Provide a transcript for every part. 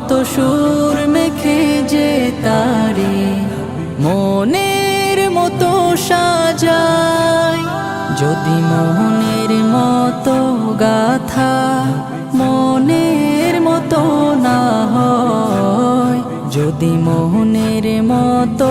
কত সুর মেখে যে তারি মনের মতো সাজায়। যদি মনের মতো গাথা মনের মতো না হয়, যদি মোহনের মতো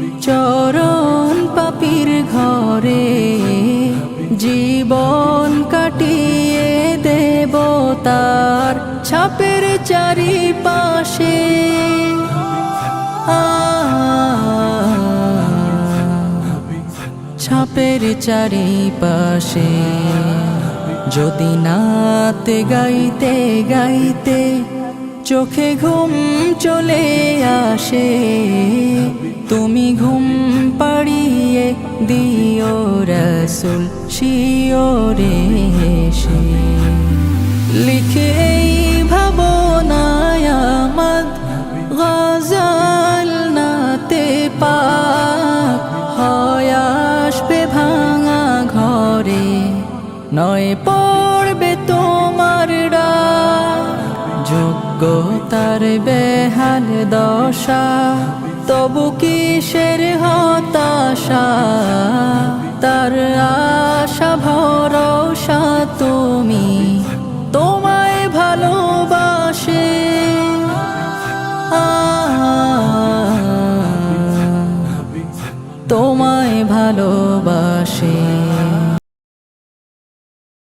তার ছাপের চারিপাশে। আ ছাপের চারিপাশে। যদি নাতে গাইতে গাইতে চোখে ঘুম চলে আসে, তুমি ঘুম পাড়িয়ে দিও রসুল শিওরে পাক হয় আসবে ভাঙা ঘরে। নয় পড়বে তোমার যোগ্যতার বেহাল দশা। তবু কিসের হতাশা? তার আশা ভরসা তুমি। calor.